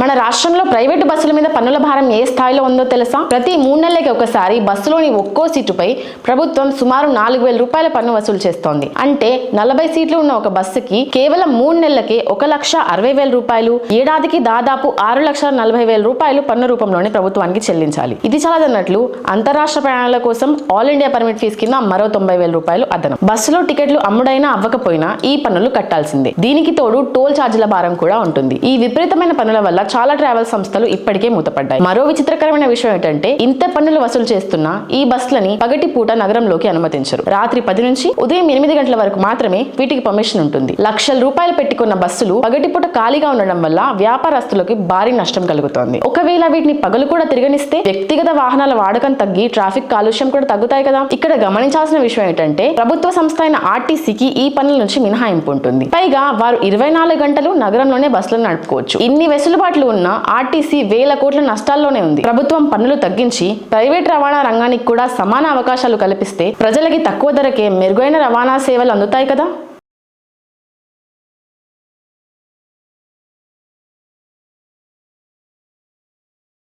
మన రాష్ట్రంలో ప్రైవేటు బస్సుల మీద పన్నుల భారం ఏ స్థాయిలో ఉందో తెలుసా? ప్రతి మూడు నెలలకి ఒకసారి బస్సులోని ఒక్కో సీటుపై ప్రభుత్వం సుమారు నాలుగు వేల రూపాయల పన్ను వసూలు చేస్తోంది. అంటే నలభై సీట్లు ఉన్న ఒక బస్సుకి కేవలం మూడు నెలలకే ఒక లక్ష అరవై వేల రూపాయలు ఏడాదికి దాదాపు ఆరు లక్షల నలభై వేల రూపాయలు పన్ను రూపంలోనే ప్రభుత్వానికి చెల్లించాలి. ఇది చాలదన్నట్లు అంతరాష్ట్ర ప్రయాణాల కోసం ఆల్ ఇండియా పర్మిట్ ఫీజు కింద మరో తొంభై వేల రూపాయలు అదనం. బస్సులో టికెట్లు అమ్ముడైనా అవ్వకపోయినా ఈ పన్నులు కట్టాల్సిందే. దీనికి తోడు టోల్ ఛార్జీల భారం కూడా ఉంటుంది. ఈ విపరీతమైన పన్నుల వల్ల చాలా ట్రావెల్ సంస్థలు ఇప్పటికే మూతపడ్డాయి. మరో విచిత్రకరమైన విషయం ఏంటంటే ఇంత పన్నులు వసూలు చేస్తున్న ఈ బస్సులని పగటి పూట నగరంలోకి అనుమతించరు. రాత్రి పది నుంచి ఉదయం ఎనిమిది గంటల వరకు మాత్రమే వీటికి పర్మిషన్ ఉంటుంది. లక్షల రూపాయలు పెట్టుకున్న బస్సులు పగటి పూట ఖాళీగా ఉండడం వల్ల వ్యాపారస్తులకు భారీ నష్టం కలుగుతోంది. ఒకవేళ వీటిని పగలు కూడా తిరగనిస్తే వ్యక్తిగత వాహనాల వాడకం తగ్గి ట్రాఫిక్ కాలుష్యం కూడా తగ్గుతాయి కదా. ఇక్కడ గమనించాల్సిన విషయం ఏంటంటే ప్రభుత్వ సంస్థ అయిన ఆర్టీసీకి ఈ పనుల నుంచి మినహాయింపు ఉంటుంది. పైగా వారు ఇరవై నాలుగు గంటలు నగరంలోనే బస్సులను నడుపుకోవచ్చు. ఇన్ని వెసులుబాట్లు ఉన్న ఆర్టీసీ వేల కోట్ల నష్టాల్లోనే ఉంది. ప్రభుత్వం పన్నులు తగ్గించి ప్రైవేట్ రవాణా రంగానికి కూడా సమాన అవకాశాలు కల్పిస్తే ప్రజలకి తక్కువ ధరకే మెరుగైన రవాణా సేవలు అందుతాయి కదా?